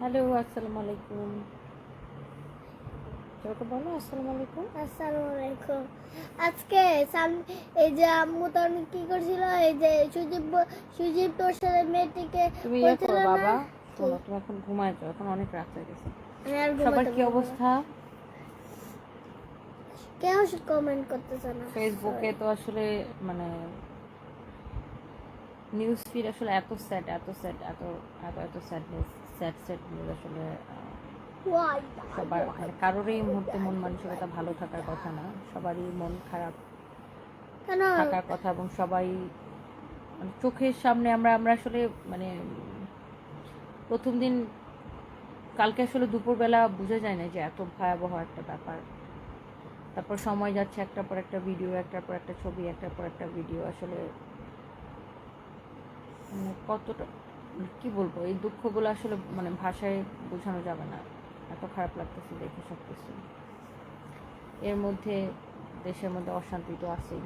Hello আসসালামু আলাইকুম। তোকে বলো আসসালামু আলাইকুম। আসসালামু আলাইকুম। আজকে সাম- এই যে আম্মু তখন কি করছিল? এই যে সুজিব সুজিব তোর সাথে মেয়েটিকে তুমি ইয়ে বলছিল করো না? বাবা শোনো তুমি এখন ঘুমায় যাও এখন অনেক রাত হয়ে গেছে। সবার কি। অবস্থা? কেউ কমেন্ট করতেছে না। ফেসবুকে তো আসলে মানে নিউজ ফিড আসলে এত স্যাড এত স্যাড এত এত এত স্যাডনেস স্যাড স্যাড নিউজ আসলে সবার মানে কারোরই এই মুহূর্তে মন মানসিকতা ভালো থাকার কথা না। সবারই মন খারাপ থাকার কথা এবং সবাই মানে চোখের সামনে আমরা আমরা আসলে মানে প্রথম দিন কালকে আসলে দুপুরবেলা বোঝা যায় না যে এত ভয়াবহ একটা ব্যাপার। তারপর সময় যাচ্ছে একটার পর একটা ভিডিও একটার পর একটা ছবি একটার পর একটা ভিডিও আসলে মানে কতটা কি বলব? এই দুঃখগুলো আসলে মানে ভাষায় বোঝানো যাবে না। এত খারাপ লাগতেছে দেখে সব কিছু এর মধ্যে দেশের মধ্যে অশান্তি তো আছেই।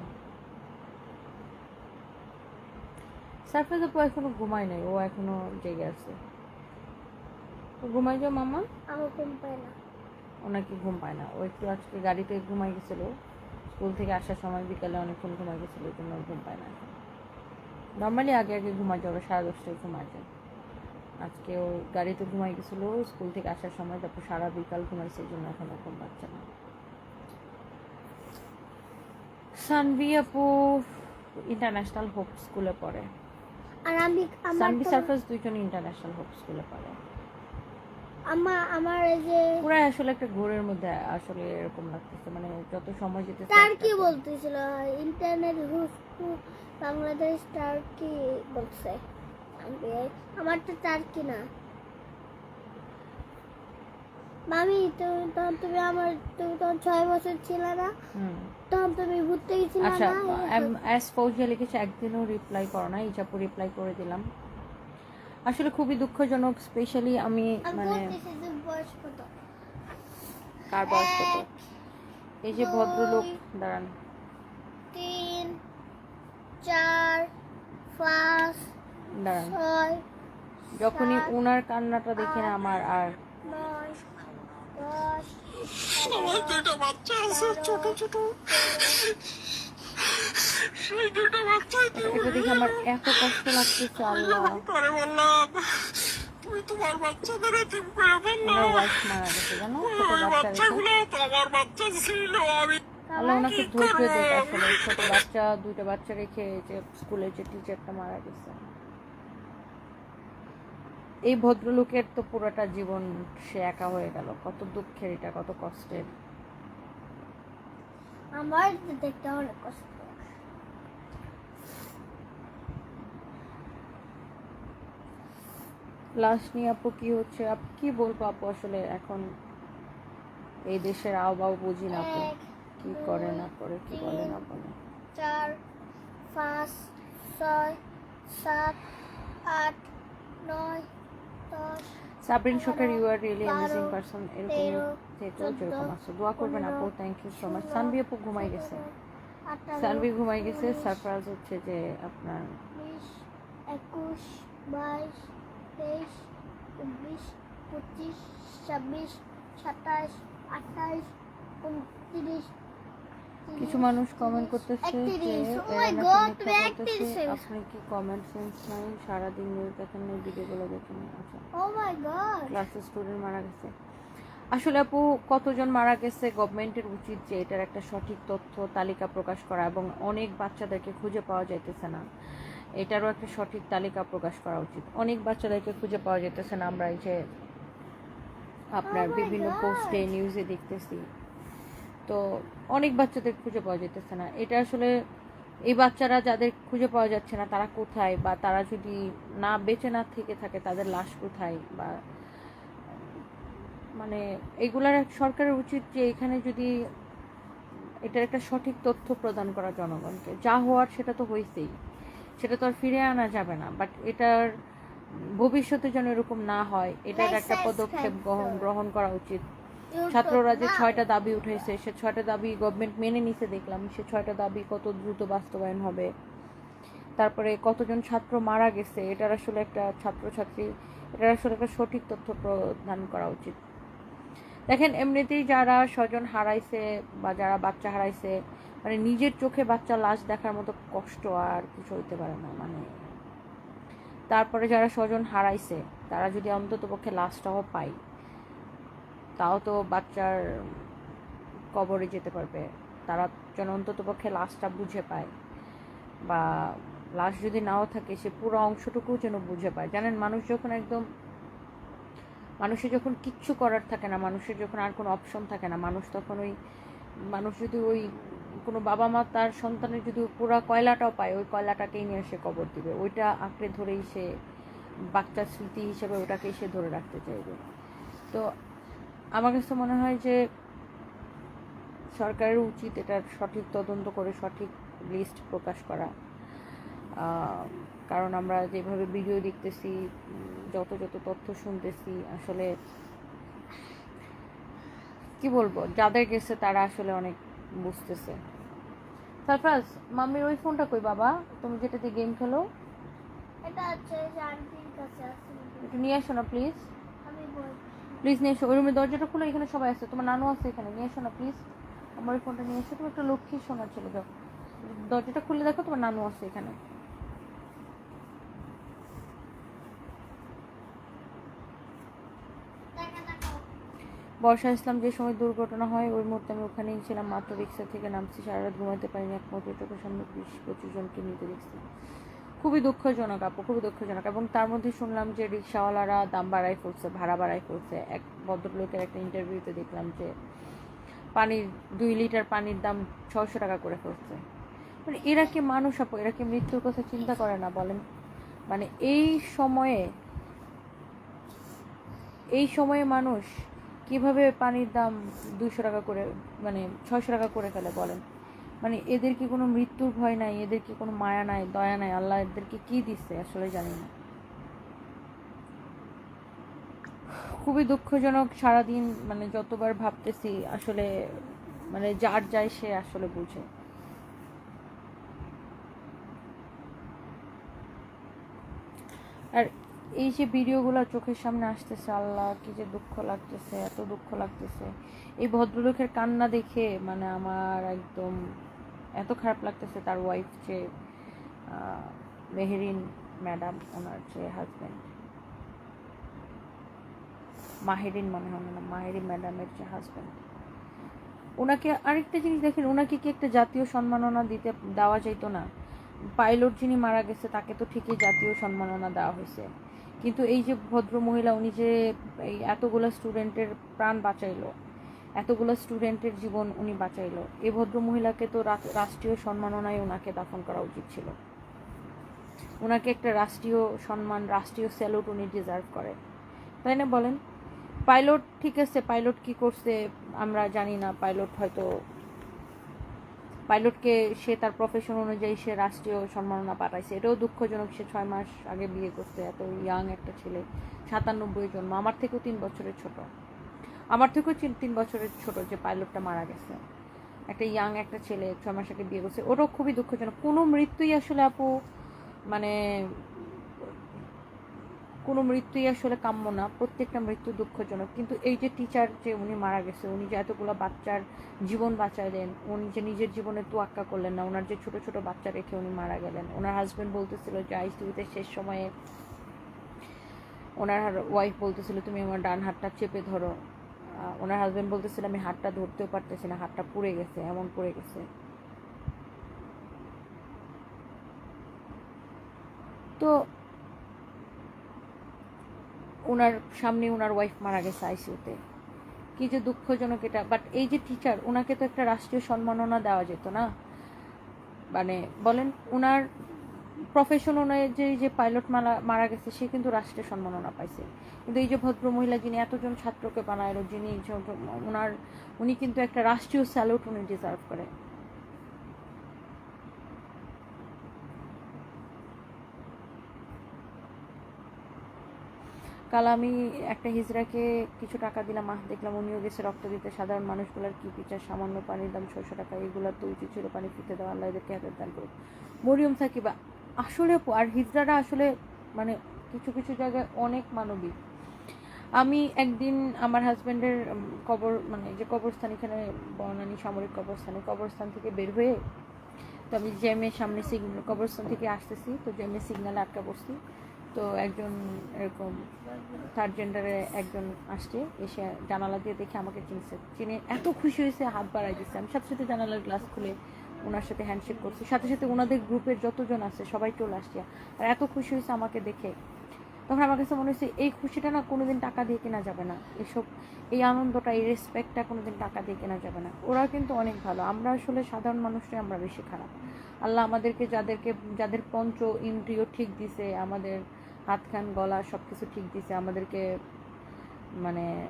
সারফেজ আপু এখনও ঘুমায় নাই ও এখনও জেগে আছে। তো ঘুমাই যাও মামা আমার ঘুম পায় না। ও নাকি ঘুম পায় না। ও একটু আজকে গাড়িতে ঘুমাই গেছিল স্কুল থেকে আসার সময় বিকালে অনেকক্ষণ ঘুমাই গেছিল ওই জন্য ঘুম পায় না নর্মালি আগে আগে ঘুমাই যাবে সাড়ে দশটায় ঘুমাই যায় আজকে ও গাড়িতে ঘুমাই গেছিল স্কুল থেকে আসার সময় তারপর সারা বিকাল ঘুমাইছে এই জন্য এখন ঘুম পাচ্ছে না। সানভি আপু ইন্টারন্যাশনাল হোপ স্কুলে পড়ে। আর আমি সানভি সারফেস দুইজন ইন্টারন্যাশনাল হোপ স্কুলে পড়ে। আমার আমার এই যে পুরাই আসলে একটা ঘোরের মধ্যে আসলে এরকম লাগতেছে মানে যত সময় যেতেছে তার কি বলতেছিল? ইন্টারনেট হুসকু বাংলাদেশ তার কি বলছে আমি আমার তো তার কি না। মামি তুমি তখন তুমি আমার তুমি তখন ছয় বছর ছিল না। তখন তুমি ঘুরতে গেছিলে আচ্ছা এস ফৌজিয়া লিখেছে একদিনও রিপ্লাই করো না ইজাপু রিপ্লাই করে দিলাম। আসলে খুবই দুঃখজনক স্পেশালি আমি মানে কার বয়স কত? এই যে ভদ্রলোক দাঁড়ান। চার পাঁচ ছয় যখনই উনার কান্নাটা দেখে না আমার আর আমার দুটো বাচ্চা আছে ছোট ছোট। সেই দুটো বাচ্চা এটা দেখে আমার এত কষ্ট লাগতেছে আল্লাহ। করে বললাম তুমি তোমার বাচ্চাদের এতিম করে ফেলল। মারা গেছে জানো? বাচ্চাগুলো তো আমার বাচ্চা ছিল আমি আল্লাহ ওনাকে কি ধৈর্য দেখ আসলে ছোট বাচ্চা দুইটা বাচ্চা রেখে যে স্কুলে যে টিচারটা মারা গেছে। এই ভদ্রলোকের তো পুরোটা জীবন সে একা হয়ে গেল। কত দুঃখের এটা কত কষ্টের। আমার দেখতে অনেক কষ্ট। লাস্ট নিয়ে আপু কি হচ্ছে? আপু কি বলব আপু আসলে এখন? এই দেশের আবহাওয়া বুঝি না আপু। কি করে না করে কি বলে না বলে। চার পাঁচ ছয় সাত আট নয় দশ সাবরিন শোকের এগারো, you are really amazing person এরকম চোদ্দ, যেরকম আছে। দোয়া করবেন আপু thank you so much Sanvi আপু ঘুমাই গেছে। সানভি ঘুমাই গেছে সারপ্রাইজ হচ্ছে যে আপনার একুশ বাইশ তেইশ চব্বিশ পঁচিশ ছাব্বিশ সাতাশ আঠাইশ উনত্রিশ কিছু মানুষ কমেন্ট করতেছে। Oh। আপনি কি কমেন্ট সেন্স নাই? সারাদিন নিউজ দেখেন না ভিডিওগুলো দেখেন না আচ্ছা। স্টুডেন্ট মারা গেছে। আসলে আপু কতজন মারা গেছে গভর্নমেন্টের উচিত যে এটার একটা সঠিক তথ্য তালিকা প্রকাশ করা এবং অনেক বাচ্চাদেরকে খুঁজে পাওয়া যাইতেছে না। এটারও একটা সঠিক তালিকা প্রকাশ করা উচিত। অনেক বাচ্চাদেরকে খুঁজে পাওয়া যাইতেছে না আমরা এই যে আপনার Oh বিভিন্ন পোস্টে নিউজে দেখতেছি। তো অনেক বাচ্চাদের খুঁজে পাওয়া যেতেছে না। এটা আসলে এই বাচ্চারা যাদের খুঁজে পাওয়া যাচ্ছে না তারা কোথায়? বা তারা যদি না বেঁচে না থেকে থাকে তাদের লাশ কোথায়? বা মানে এগুলার এক- সরকারের উচিত যে এখানে যদি এটার একটা সঠিক তথ্য প্রদান করা জনগণকে। যা হওয়ার সেটা তো হয়েছেই সেটা তো আর ফিরে আনা যাবে না। বাট এটার ভবিষ্যতে যেন এরকম না হয় এটার একটা পদক্ষেপ গ্রহণ গ্রহণ করা উচিত। ছাত্ররা যে ছয়টা দাবি উঠেছে, সে ছয়টা দাবি গভর্নমেন্ট মেনে নিছে দেখলাম, সে ছয়টা দাবি কত দ্রুত বাস্তবায়ন হবে। তারপরে কতজন ছাত্র মারা গেছে, এটার আসলে একটা ছাত্রছাত্রী, এটার আসলে একটা সঠিক তথ্য প্রদান করা উচিত। দেখেন, এমনিতেই যারা স্বজন হারাইছে বা যারা বাচ্চা হারাইছে মানে নিজের চোখে বাচ্চা লাশ দেখার মতো কষ্ট আর কিছু হইতে পারে না মানে। তারপরে যারা স্বজন হারাইছে, তারা যদি অন্তত পক্ষে লাশটাও পায় তাও তো বাচ্চার কবরে যেতে পারবে। তারা যেন অন্তত পক্ষে লাশটা বুঝে পায় বা লাশ যদি নাও থাকে, সে পুরো অংশটুকু যেন বুঝে পায়। জানেন, মানুষ যখন একদম, মানুষের যখন কিচ্ছু করার থাকে না, মানুষের যখন আর কোনো অপশন থাকে না, মানুষ তখন ওই, মানুষ যদি ওই কোনো বাবা মা তার সন্তানের যদি পুরো কয়লাটাও পায়, ওই কয়লাটাকেই নিয়ে সে কবর দিবে। ওইটা আঁকড়ে ধরেই সে বাচ্চার স্মৃতি হিসেবে ওটাকেই সে ধরে রাখতে চাইবে। তো আমার কাছে মনে হয় যে সরকারের উচিত এটার সঠিক তদন্ত করে সঠিক লিস্ট প্রকাশ করা। কারণ আমরা যেভাবে ভিডিও দেখতেছি যত যত তথ্য শুনতেছি আসলে কি বলব যাদের গেছে তারা আসলে অনেক বুঝতেছে। সারফরাজ মাম্মির ওই ফোনটা কই বাবা? তুমি যেটাতে গেম খেলো? এটা কাছে আছে। একটু নিয়ে আসো না প্লিজ। আমি বল প্লিজ নিয়ে এসো। ওই রুমের দরজাটা খুলে, এখানে সবাই আছে। তোমার নানু আছে এখানে, নিয়ে এসো না প্লিজ আমার ওই ফোনটা নিয়ে এসো। তুমি একটা লক্ষ্মী শোনার ছিল, যাও। দরজাটা খুলে দেখো, তোমার নানু আছে এখানে। বর্ষা ইসলাম যে সময় দুর্ঘটনা হয়, ওই মুহূর্তে আমি ওখানেই ছিলাম। মাত্র রিক্সা থেকে নামছি সারা রাত ঘুমাতে পারিনি। একমাত্র চোখের সামনে বিশ পঁচিশ জনকে নিতে দেখছি। খুবই দুঃখজনক, আপু, খুবই দুঃখজনক। এবং তার মধ্যে শুনলাম যে রিক্সাওয়ালারা দাম বাড়াই ফেলছে, ভাড়া বাড়াই ফেলছে। এক ভদ্রলোকের একটা ইন্টারভিউতে দেখলাম যে পানির, দুই লিটার পানির দাম ছশো টাকা করে ফেলছে। মানে এরা কি মানুষ, আপু? এরা কি মৃত্যুর কথা চিন্তা করে না, বলেন? মানে এই সময়ে এই সময়ে মানুষ কীভাবে পানির দাম দুশো টাকা করে মানে ছয়শো টাকা করে ফেলে, বলেন? মানে এদের কি কোনো মৃত্যুর ভয় নাই? এদের কি কোনো মায়া নাই, দয়া নাই? আল্লাহ এদেরকে কি দিচ্ছে আসলে জানি না। খুবই দুঃখজনক সারাদিন মানে যতবার ভাবতেছি, আসলে মানে যার যায় সে আসলে বুঝে। আর এই যে ভিডিওগুলো চোখের সামনে আসতেছে, আল্লাহ কি যে দুঃখ লাগতেছে, এত দুঃখ লাগতেছে। এই ভদ্রলোকের কান্না দেখে মানে আমার একদম এত খারাপ লাগতেছে তার ওয়াইফ যে মেহেরিন ম্যাডাম ওনার যে হাজব্যান্ড মাহেরিন মনে হয় না মাহেরিন ম্যাডামের যে হাজব্যান্ড ওনাকে আরেকটা জিনিস দেখেন, ওনাকে কি একটা জাতীয় সম্মাননা দিতে, দেওয়া যাইতো না? পাইলট যিনি মারা গেছে, তাকে তো ঠিকই জাতীয় সম্মাননা দেওয়া হয়েছে। কিন্তু এই যে ভদ্র মহিলা উনি যে এই এতগুলো স্টুডেন্টের প্রাণ বাঁচাইলো এতগুলো স্টুডেন্টের জীবন উনি বাঁচাইলো। এ ভদ্র মহিলাকে তো রাষ্ট্রীয় সম্মাননায় ওনাকে দাফন করা উচিত ছিল। ওনাকে একটা রাষ্ট্রীয় সম্মান, রাষ্ট্রীয় স্যালুট উনি ডিজার্ভ করে তাই না বলেন? পাইলট ঠিক আছে, পাইলট কি করছে আমরা জানি না। পাইলট হয়তো, পাইলটকে সে তার প্রফেশন অনুযায়ী সে রাষ্ট্রীয় সম্মাননা পাঠাইছে। এটাও দুঃখজনক সে ছয় মাস আগে বিয়ে করছে, এত ইয়াং একটা ছেলে, সাতানব্বই জন্ম, আমার থেকেও তিন বছরের ছোট। আমার থেকেও তিন বছরের ছোট যে পাইলটটা মারা গেছে। একটা ইয়াং একটা ছেলে, ছয় মাস আগে বিয়ে করছে। ওটাও খুবই দুঃখজনক। কোনো মৃত্যুই আসলে আপু মানে কোনো মৃত্যুই আসলে কাম্য না। প্রত্যেকটা মৃত্যু দুঃখজনক। কিন্তু এই যে টিচার যে উনি মারা গেছে, উনি যে এতগুলো বাচ্চার জীবন বাঁচাইলেন উনি যে নিজের জীবনে তোয়াক্কা করলেন না, ওনার যে ছোট ছোট বাচ্চা রেখে উনি মারা গেলেন। ওনার হাজবেন্ড বলতেছিল যে আইসিউতে শেষ সময়ে ওনার ওয়াইফ বলতেছিল, তুমি আমার ডান হাতটা চেপে ধরো। ওনার হাজবেন্ড বলতেছিল আমি হাতটা ধরতেও পারতেছি না, হাতটা পুড়ে গেছে, এমন পড়ে গেছে। তো ওনার সামনে ওনার ওয়াইফ মারা গেছে আইসিউতে কি যে দুঃখজনক এটা বাট এই যে টিচার ওনাকে তো একটা রাষ্ট্রীয় সম্মাননা দেওয়া যেত না? মানে বলেন, ওনার প্রফেশন অনুযায়ী যে পাইলট মারা মারা গেছে, সে কিন্তু রাষ্ট্রীয় সম্মাননা পাইছে। কিন্তু এই যে ভদ্র মহিলা যিনি এতজন ছাত্রকে বানাইলো যিনি ওনার উনি কিন্তু একটা রাষ্ট্রীয় স্যালুট উনি ডিজার্ভ করে। কাল আমি একটা হিজড়াকে কিছু টাকা দিলাম, আহ, দেখলাম উনিও গেছে রক্ত দিতে। সাধারণ মানুষগুলোর কি বিচার? সামান্য পানির দাম ছয়শো টাকা, এগুলোর তো উচিত ছিল পানি ফিতে দেওয়া, আল্লাহ এদেরকে হাতের দান করুক। মরিয়ম সাকিবা আসলে আর হিজড়ারা আসলে মানে কিছু কিছু জায়গায় অনেক মানবিক। আমি একদিন আমার হাজব্যান্ডের কবর মানে যে কবরস্থান এখানে বনানী সামরিক কবরস্থানে, কবরস্থান থেকে বের হয়ে তো আমি জ্যামের সামনে সিগন্যাল কবরস্থান থেকে আসতেছি। তো জ্যামের সিগন্যালে আটকা পড়ছি। তো একজন এরকম থার্ড জেন্ডারে একজন আসছে, এসে জানালা দিয়ে দেখে আমাকে চিনছে। চিনে এত খুশি হয়েছে, হাত বাড়াই দিচ্ছে। আমি সাথে সাথে জানালার গ্লাস খুলে ওনার সাথে হ্যান্ডশেক করছি। সাথে সাথে ওনাদের গ্রুপের যতজন আছে, সবাই চলে আসছে। আর এত খুশি হয়েছে আমাকে দেখে। তখন আমার কাছে মনে হচ্ছে, এই খুশিটা না কোনোদিন টাকা দিয়ে কেনা যাবে না। এসব, এই আনন্দটা, এই রেসপেক্টটা কোনোদিন টাকা দিয়ে কেনা যাবে না। ওরা কিন্তু অনেক ভালো। আমরা আসলে সাধারণ মানুষরাই আমরা বেশি খারাপ। আল্লাহ আমাদেরকে যাদেরকে, যাদের পঞ্চ ইন্দ্রিয় ঠিক দিছে, আমাদের হাত কান গলা সব কিছু ঠিক দিছে, আমাদেরকে মানে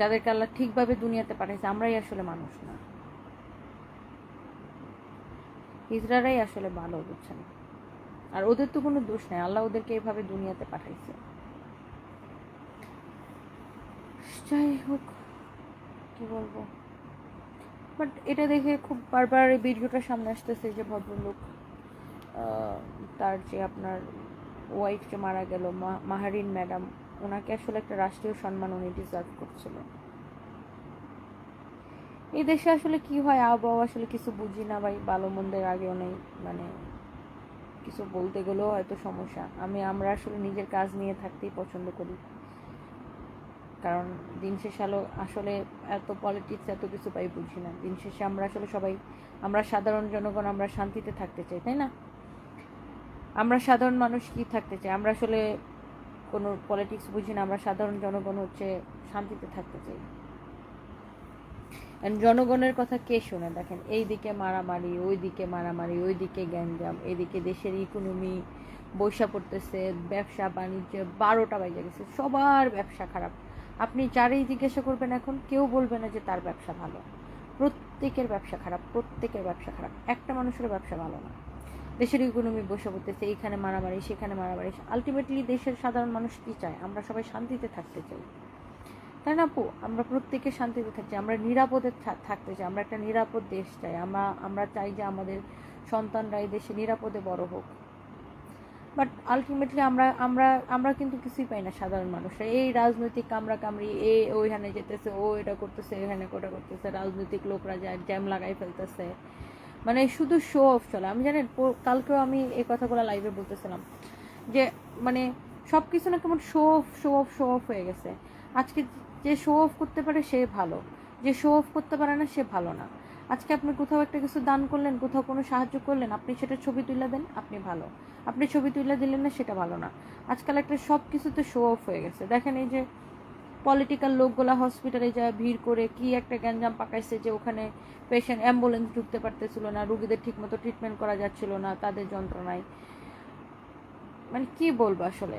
যাদেরকে আল্লাহ ঠিকভাবে দুনিয়াতে পাঠাইছে, আমরাই আসলে মানুষ না। হিজড়ারাই আসলে ভালো, বুঝছেন? আর ওদের তো কোনো দোষ নাই, আল্লাহ ওদেরকে এইভাবে দুনিয়াতে পাঠাইছে। যাই হোক, কি বলব? বাট এটা দেখে খুব বারবার এই ভিডিওটা সামনে আসতেছে যে ভদ্রলোক তার যে আপনার ওয়াইফ যে মারা গেল মাহারিন ম্যাডাম ওনাকে আসলে একটা রাষ্ট্রীয় সম্মান উনি ডিজার্ভ করছিল এই দেশে আসলে কি হয়, আবহাওয়া আসলে কিছু বুঝি না ভাই, ভালো মন্দের আগে নেই মানে কিছু বলতে গেলেও হয়তো সমস্যা। আমি, আমরা আসলে নিজের কাজ নিয়ে থাকতেই পছন্দ করি। কারণ দিন শেষে আলো, আসলে এত পলিটিক্স এত কিছু পাই বুঝি না। দিন শেষে আমরা আসলে সবাই, আমরা সাধারণ জনগণ, আমরা শান্তিতে থাকতে চাই, তাই না? আমরা সাধারণ মানুষ কি থাকতে চাই? আমরা আসলে কোনো পলিটিক্স বুঝি না, আমরা সাধারণ জনগণ হচ্ছে শান্তিতে থাকতে চাই। জনগণের কথা কে শোনে? দেখেন এই দিকে মারামারি ওই দিকে মারামারি ওই দিকে গ্যাঞ্জাম এদিকে দেশের ইকোনমি বৈশা পড়তেছে, ব্যবসা, বাণিজ্য, বারোটা বাজে গেছে, সবার ব্যবসা খারাপ। আপনি যারেই জিজ্ঞাসা করবেন এখন, কেউ বলবে না যে তার ব্যবসা ভালো। প্রত্যেকের ব্যবসা খারাপ, প্রত্যেকের ব্যবসা খারাপ। একটা মানুষের ব্যবসা ভালো না। দেশের ইকোনমি বসে পড়তেছে, এইখানে মারামারি, সেখানে মারামারি। আলটিমেটলি দেশের সাধারণ মানুষ কি চায়? আমরা সবাই শান্তিতে থাকতে চাই। তাই না আপু? আমরা প্রত্যেকে শান্তিতে থাকছি, আমরা নিরাপদে থাকতে চাই, আমরা একটা নিরাপদ দেশ চাই। আমরা আমরা চাই যে আমাদের সন্তানরা এই দেশে নিরাপদে বড় হোক। বাট আলটিমেটলি আমরা আমরা আমরা কিন্তু কিছুই পাই না সাধারণ মানুষরা। এই রাজনৈতিক কামড়া কামড়ি এ ওইখানে যেতেছে, ও এটা করতেছে এখানে ওটা করতেছে, রাজনৈতিক লোকরা যায় জ্যাম লাগাই ফেলতেছে। মানে শুধু শো অফ চলে। আমি জানেন কালকেও আমি এই কথাগুলো লাইভে বলতেছিলাম যে মানে সব কিছু না কেমন show off show off show off হয়ে গেছে। আজকে যে শো অফ করতে পারে সে ভালো। যে শো অফ করতে পারে না সে ভালো না। আজকে আপনি কোথাও একটা কিছু দান করলেন, কোথাও কোনো সাহায্য করলেন, আপনি সেটা ছবি তুলে দেন, আপনি ভালো। আপনি ছবি তুলে দিলেন না, সেটা ভালো না। আজকাল একটা সব কিছুতে শো অফ হয়ে গেছে। দেখেন এই যে পলিটিক্যাল লোকগুলা হসপিটালে যায়, ভিড় করে কি একটা গ্যাঞ্জাম পাকাইছে যে ওখানে পেশেন্ট অ্যাম্বুলেন্স ঢুকতে পারতেছিল না, রুগীদের ঠিকমতো ট্রিটমেন্ট করা যাচ্ছিল না, তাদের যন্ত্রণায়। মানে কি বলব আসলে?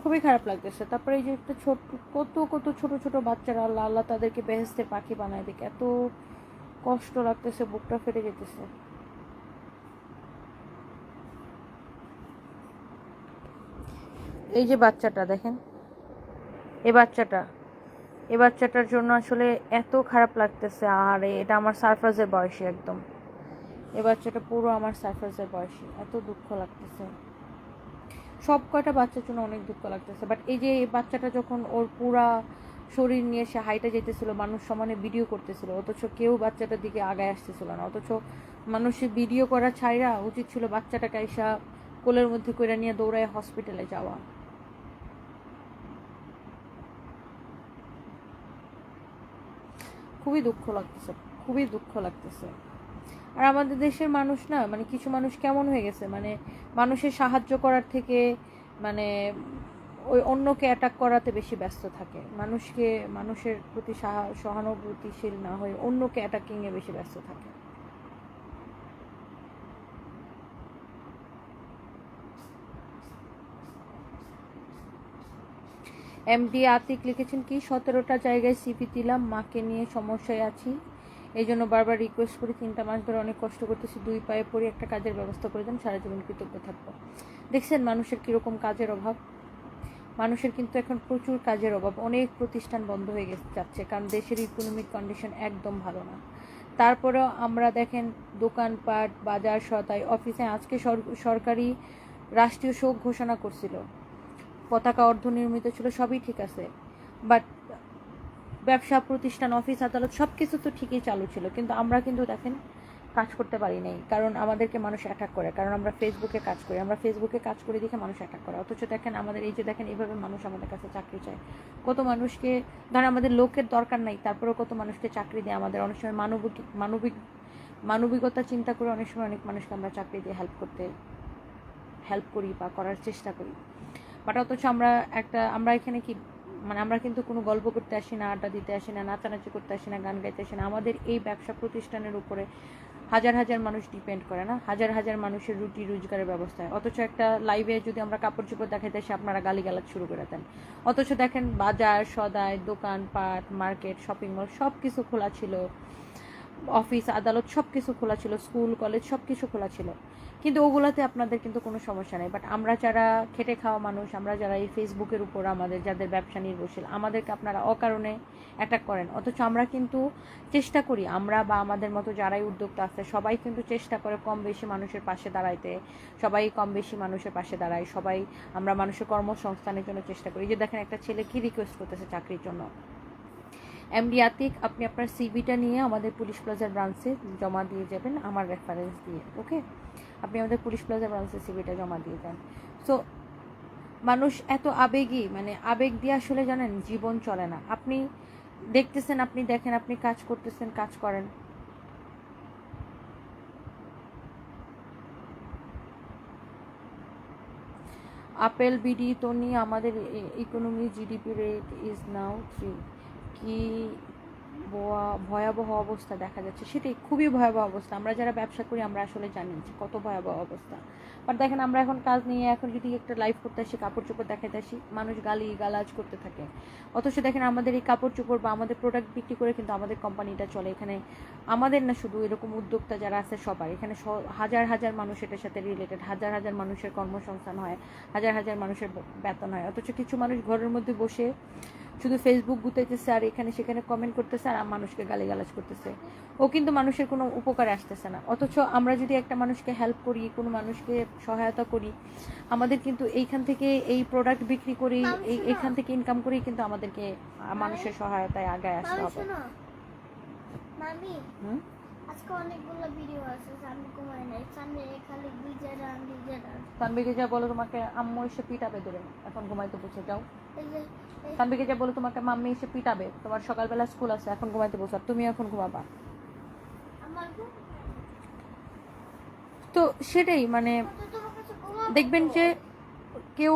খুবই খারাপ লাগতেছে। তারপরে এই যে একটা ছোট, কত কত ছোট ছোট বাচ্চারা আল্লাহ আল্লাহ তাদেরকে বেহেস্তে পাখি বানায় দেখে, এত কষ্ট লাগতেছে, বুকটা ফেটে যেতেছে। এই যে বাচ্চাটা, দেখেন। এ বাচ্চাটা। এ বাচ্চাটার জন্য আসলে এত খারাপ লাগতেছে। আর, এটা আমার সারফ্রাজের বয়সী একদম। এ বাচ্চাটা পুরো আমার সারফ্রাজের বয়সী। এত দুঃখ লাগতেছে। সব কয়টা বাচ্চার জন্য অনেক দুঃখ লাগতেছে। বাট এই যে বাচ্চাটা যখন ওর পুরা শরীর নিয়ে সে হাইটা যেতেছিল, মানুষ সমানে ভিডিও করতেছিল, অথচ কেউ বাচ্চাটার দিকে আগায় আসতেছিল না। অথচ মানুষের ভিডিও করা ছাইরা উচিত ছিল বাচ্চাটাকে আইসা কোলের মধ্যে করে নিয়ে দৌড়ায় হসপিটালে যাওয়া। খুবই দুঃখ লাগতেছে, খুবই দুঃখ লাগতেছে। আর আমাদের দেশের মানুষ না মানে কিছু মানুষ কেমন হয়ে গেছে? মানে মানুষের সাহায্য করার থেকে মানে ওই অন্যকে অ্যাটাক করাতে বেশি ব্যস্ত থাকে। মানুষকে, মানুষের প্রতি সাহা- সহানুভূতিশীল না হয়ে অন্যকে অ্যাটাকিংয়ে বেশি ব্যস্ত থাকে। এমডি আতিক লিখেছেন, কি সতেরোটা জায়গায় সিপি দিলাম, মাকে নিয়ে সমস্যায় আছি। এই জন্য বারবার রিকোয়েস্ট করি তিনটা মাস ধরে অনেক কষ্ট করতেছি, দুই পায়ে পড়ে একটা কাজের ব্যবস্থা করে দেন, সারা জীবন কৃতজ্ঞ থাকব। দেখছেন, মানুষের কীরকম কাজের অভাব? মানুষের কিন্তু এখন প্রচুর কাজের অভাব। অনেক প্রতিষ্ঠান বন্ধ হয়ে গেছে, যাচ্ছে, কারণ দেশের ইকোনমিক কন্ডিশন একদম ভালো না। তারপরেও আমরা দেখেন, দোকানপাট, বাজার সতাই অফিসে আজকে সর- সরকারি রাষ্ট্রীয় শোক ঘোষণা করছিল। পতাকা অর্ধনির্মিত ছিল, সবই ঠিক আছে। বাট ব্যবসা, প্রতিষ্ঠান অফিস আদালত সব কিছু তো ঠিকই চালু ছিল। কিন্তু আমরা কিন্তু দেখেন কাজ করতে পারি নাই। কারণ আমাদেরকে মানুষ অ্যাটাক করে। কারণ আমরা ফেসবুকে কাজ করি। আমরা ফেসবুকে কাজ করে দেখে মানুষ অ্যাটাক করে। অথচ দেখেন আমাদের এই যে দেখেন, এইভাবে মানুষ আমাদের কাছে চাকরি চায়। কত মানুষকে ধর আমাদের লোকের দরকার নাই, তারপরেও কত মানুষকে চাকরি দেয় আমাদের। অনেক সময় মানবিক মানবিক মানবিকতা চিন্তা করে অনেক সময় অনেক মানুষকে আমরা চাকরি দিয়ে হেল্প করতে হেল্প করি বা করার চেষ্টা করি। বাট অথচ আমরা একটা, আমরা এখানে কি মানে আমরা কিন্তু কোনো গল্প করতে আসি না, আড্ডা দিতে আসি না, নাচানাচি করতে আসি না, গান গাইতে আসি না। আমাদের এই ব্যবসা প্রতিষ্ঠানের উপরে হাজার হাজার মানুষ ডিপেন্ড করে না। হাজার হাজার মানুষের রুটি রোজগারের ব্যবস্থা। হয় অথচ একটা লাইভে যদি আমরা কাপড় চোপড় দেখাইতে আসি, আপনারা গালিগালাজ শুরু করে দেন। অথচ দেখেন বাজার, সদাই দোকানপাট মার্কেট শপিং মল সব কিছু খোলা ছিল। অফিস, আদালত সব কিছু খোলা ছিল। স্কুল, কলেজ সব কিছু খোলা ছিল। কিন্তু ওগুলাতে আপনাদের কিন্তু কোনো সমস্যা নেই। বাট আমরা যারা খেটে খাওয়া মানুষ, আমরা যারা এই ফেসবুকের উপর আমাদের যাদের ব্যবসা নির্ভরশীল, আমাদেরকে আপনারা অকারণে অ্যাটাক করেন। অথচ আমরা কিন্তু চেষ্টা করি, আমরা বা আমাদের মতো যারাই উদ্যোক্তা আছে, সবাই কিন্তু চেষ্টা করে কম বেশি মানুষের পাশে দাঁড়াইতে, সবাই কম বেশি মানুষের পাশে দাঁড়ায়, সবাই আমরা মানুষের কর্মসংস্থানের জন্য চেষ্টা করি। যে দেখেন, একটা ছেলে কি রিকোয়েস্ট করতেছে চাকরির জন্য? এমডি আতিক, আপনি আপনার সিবিটা নিয়ে আমাদের পুলিশ প্লাজার ব্রাঞ্চে জমা দিয়ে যাবেন, আমার রেফারেন্স দিয়ে ওকে আপনি আমাদের পুলিশ প্লাজা ব্রাঞ্চে সিভিটা জমা দিয়ে দেন। সো মানুষ এত আবেগী মানে আবেগ দিয়ে আসলে জানেন জীবন চলে না। আপনি দেখতেছেন, আপনি দেখেন, আপনি কাজ করতেছেন, কাজ করেন। আপেল, বিডি, তনি, আমাদের economy GDP rate is now three কি ভয়াবহ অবস্থা দেখা যাচ্ছে। সেটাই খুবই ভয়াবহ অবস্থা। আমরা যারা ব্যবসা করি, আমরা আসলে জানি যে কত ভয়াবহ অবস্থা। বাট দেখেন, আমরা এখন কাজ নিয়ে এখন যদি একটা লাইভ করতে আসি কাপড় চোপড় দেখাতে আসি, মানুষ গালি গালাজ করতে থাকে। অথচ দেখেন, আমাদের এই কাপড় চোপড় বা আমাদের প্রোডাক্ট বিক্রি করে কিন্তু আমাদের কোম্পানিটা চলে। এখানে আমাদের না শুধু এরকম উদ্যোক্তা যারা আছে সবার। এখানে হাজার হাজার মানুষ এটার সাথে রিলেটেড হাজার হাজার মানুষের কর্মসংস্থান হয়, হাজার হাজার মানুষের বেতন হয়। অথচ কিছু মানুষ ঘরের মধ্যে বসে শুধু ফেসবুক গুতাইতেছে আর এখানে সেখানে কমেন্ট করতেছে আর মানুষকে গালিগালাজ করতেছে। ও কিন্তু মানুষের কোনো উপকারে আসতেছে না। অথচ আমরা যদি একটা মানুষকে হেল্প করি কোনো মানুষকে সহায়তা করি আমাদের কিন্তু এইখান থেকে এই প্রোডাক্ট বিক্রি করি এই এখান থেকে ইনকাম করি কিন্তু আমাদেরকে মানুষের সহায়তায় আগায় আসতে হবে। মামি হুম? আজকে অনেকগুলো ভিডিও আছে সামনে কমায় নাই। সামনে খালি বিজারা বিজারা তানবিকে যা বলো তোমাকে আম্মু এসে পিটাবে ধরে। এখন ঘুমাইতে বসে যাও। তানবিকে যা বলো তোমাকে মাম্মি এসে পিটাবে। তোমার সকালবেলা স্কুল আছে এখন ঘুমাইতে বসো। তুমি এখন ঘুমাবা। তো সেটাই মানে দেখবেন যে কেউ